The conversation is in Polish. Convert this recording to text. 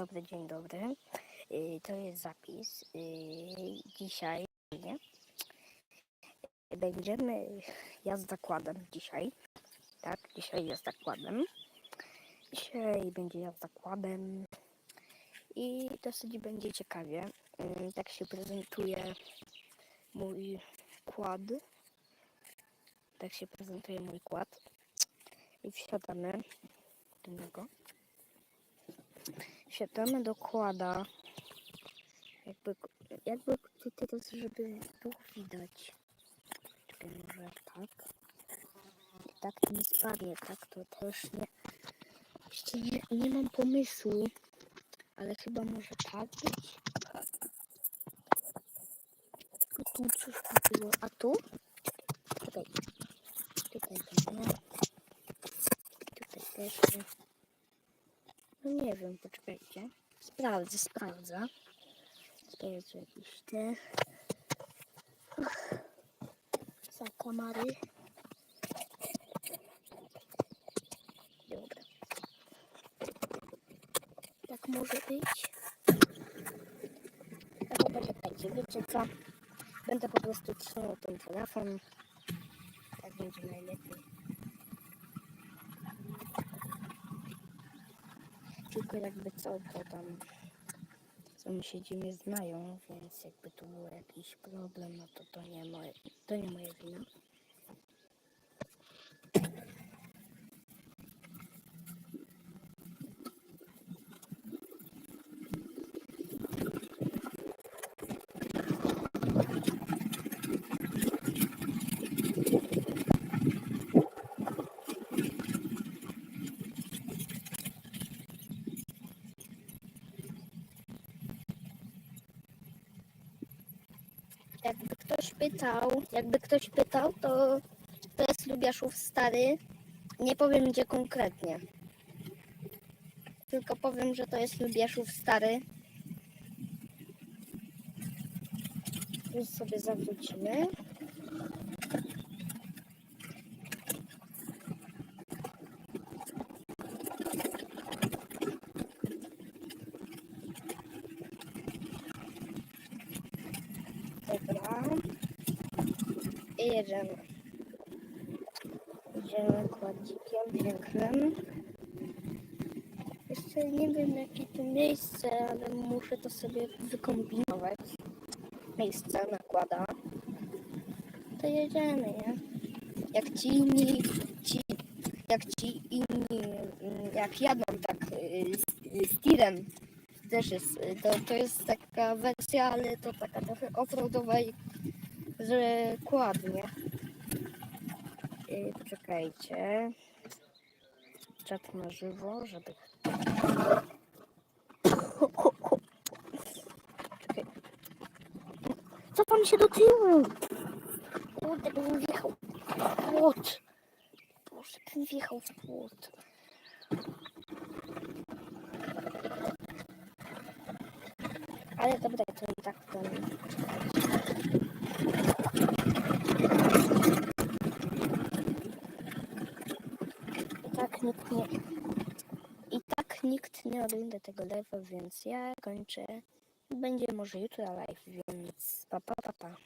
dobry, dzień dobry. Y, To jest zapis. Y, Dzisiaj nie? będziemy jazda kładem dzisiaj. Tak, dzisiaj jazda kładem. Dzisiaj będzie jazda kładem i dosyć będzie ciekawie. Y, Tak się prezentuje mój kład. Tak się prezentuje mój kład. I wsiadamy do niego. Wsiadamy do kłada. Jakby, jakby tu teraz, żeby było widać. Czekaj, może tak. I tak to nie spadnie, tak to też nie. Jeszcze nie, nie mam pomysłu, ale chyba może tak być. Tu coś by było. A tu? Czekaj. Tutaj to nie. Tutaj też nie. No nie wiem, poczekajcie. Sprawdzę, sprawdzę. Sprawdzę jakieś te. Uch. Zakamary. Dobra. Tak może być. Albo poczekajcie, wiecie co? Będę po prostu trzymał ten telefon. Tak będzie najlepiej. Tylko jakby co, bo tam sąsiedzi mnie znają, więc jakby tu był jakiś problem, no to to nie moje, to nie moja wina. Jakby ktoś pytał, jakby ktoś pytał, to to jest Lubiaszów Stary. Nie powiem gdzie konkretnie. Tylko powiem, że to jest Lubiaszów Stary. Już sobie zawrócimy. I jedziemy. Idziemy kładzikiem pięknym. Jeszcze nie wiem jakie to miejsce, ale muszę to sobie wykombinować. Miejsce nakłada. To jedziemy, nie? Jak ci inni, ci, jak ci inni, mm, jak jadą tak y, z, z tirem, też jest, y, to, to jest taka wersja, ale to taka trochę offroadowa i że kładnie. Yy, poczekajcie. Czat na żywo, żeby. Czekaj. Cofam się do tyłu! Kurde, bym wjechał w płot. Boże, bym wjechał w płot. Ale dobra, to i tak ten. I tak nikt nie. I tak nikt nie ogląda tego live'a, więc ja kończę. Będzie może jutro live, więc pa pa pa pa.